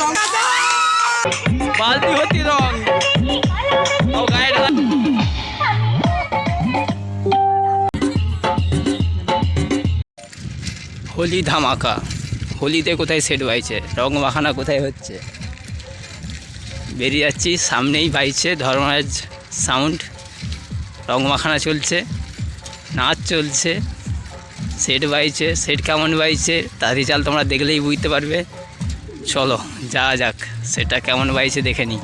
রং? ভর্তি রং। ও গায়ে হোলি ধামাকা। হোলিতে কোথায় সেট বাইছে? রং মাখানা কোথায় হচ্ছে? বেরিয়ে যাচ্ছি, সামনেই বাইছে ধর্মরাজ সাউন্ড। রং মাখানা চলছে, নাচ চলছে, সেট বাইছে, সেট কেমন বাইছে, তাড়াতাড়ি চাল তোমরা দেখলেই বুঝতে পারবে। চলো যা যাক। সেটা কেমন বাইছে দেখে নি।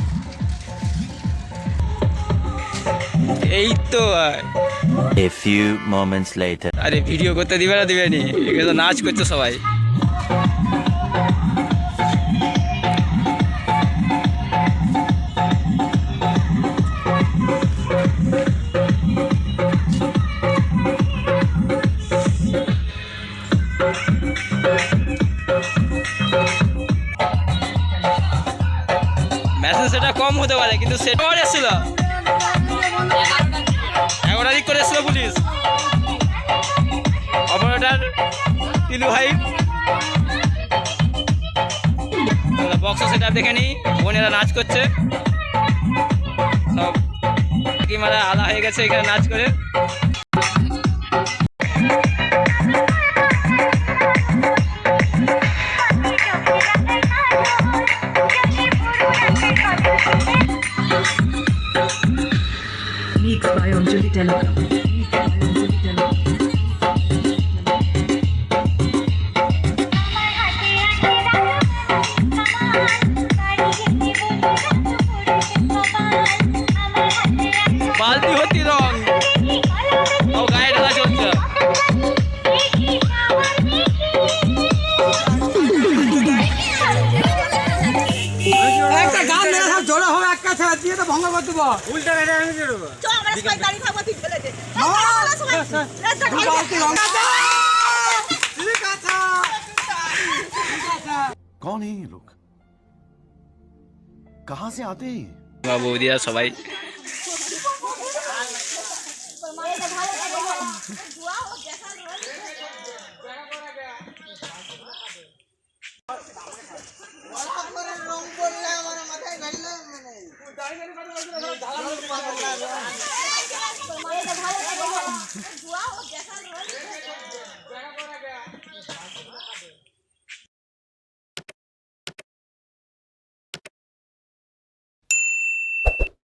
এই তো এ ফিউ মোমেন্টস লেটার. আরে ভিডিও করতে দিবে না দিবে নি। এখানে নাচ করছে সবাই। কম হতে পারে, কিন্তু সেটা আমার এসেছিল। এগারো দিক করে এসেছিল পুলিশ। অপারেটার তিলু ভাই। বক্স সেটা দেখে নিই, বোনেরা নাচ করছে। সব কি মানে আলা হয়ে গেছে এখানে নাচ করে। By Anjali Telegram. বালতি ভর্তি রং ও গায়ে ঢালা চলছে একটা গান ধাক্কা ছাড়া দিয়ে তো ভঙ্গ করে দেবো। হ্যাঁ, হ্যাঁ। लोग? कहाँ से आते हैं? বৌদিয়া সবাই ভালো